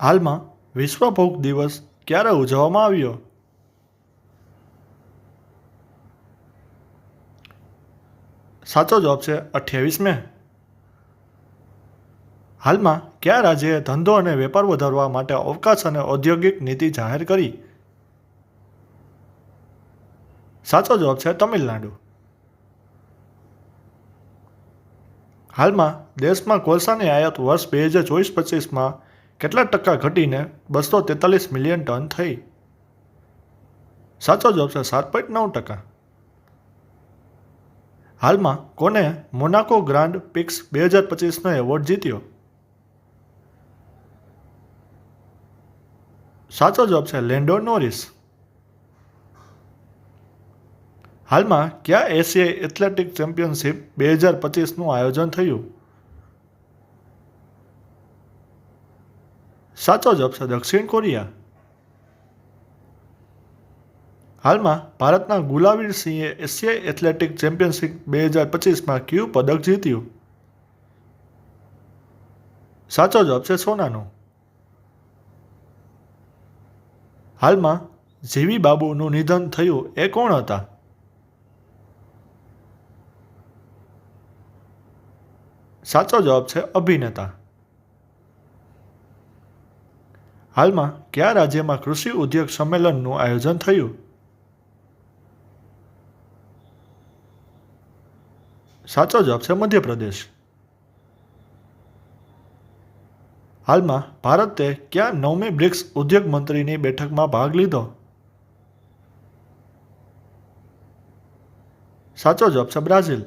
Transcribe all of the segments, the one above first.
હાલમાં વિશ્વ ભોગ દિવસ ક્યારે ઉજવવામાં આવ્યો? સાચો જવાબ છે અઠ્યાવીસ મે. હાલમાં કયા રાજ્યએ ધંધો અને વેપાર વધારવા માટે અવકાશ અને ઔદ્યોગિક નીતિ જાહેર કરી? સાચો જવાબ છે તમિલનાડુ. હાલમાં દેશમાં કોલસાની આયાત વર્ષ બે હજાર ચોવીસ પચીસમાં કેટલા ટકા ઘટીને બસો તેતાલીસ મિલિયન ટન થઈ? સાચો જવાબ છે સાત પોઈન્ટ નવ ટકા. હાલમાં કોને મોનાકો ગ્રાન્ડ પિક્સ બે હજાર પચીસનો એવોર્ડ જીત્યો? સાચો જવાબ છે લેન્ડો નોરિસ. હાલમાં કયા એશિયાઈ એથ્લેટિક ચેમ્પિયનશિપ બે હજાર પચીસનું આયોજન થયું? સાચો જવાબ છે દક્ષિણ કોરિયા. હાલમાં ભારતના ગુલાવીર સિંહે એશિયાઈ એથ્લેટિક ચેમ્પિયનશિપ બે હજાર પચીસમાં કયું પદક જીત્યું? સાચો જવાબ છે સોનાનો. હાલમાં જીવી બાબુનું નિધન થયું એ કોણ હતા? સાચો જવાબ છે અભિનેતા. હાલમાં કયા રાજ્યમાં કૃષિ ઉદ્યોગ સંમેલનનું આયોજન થયું? સાચો જવાબ છે મધ્યપ્રદેશ. હાલમાં ભારતે ક્યાં નવમી બ્રિક્સ ઉદ્યોગ મંત્રીની બેઠકમાં ભાગ લીધો? સાચો જવાબ છે બ્રાઝિલ.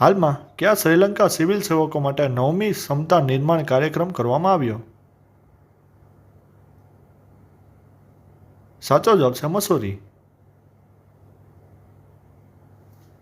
હાલમાં ક્યાં શ્રીલંકા સિવિલ સેવકો માટે નવમી ક્ષમતા નિર્માણ કાર્યક્રમ કરવામાં આવ્યો? સાચો જવાબ છે મસૂરી.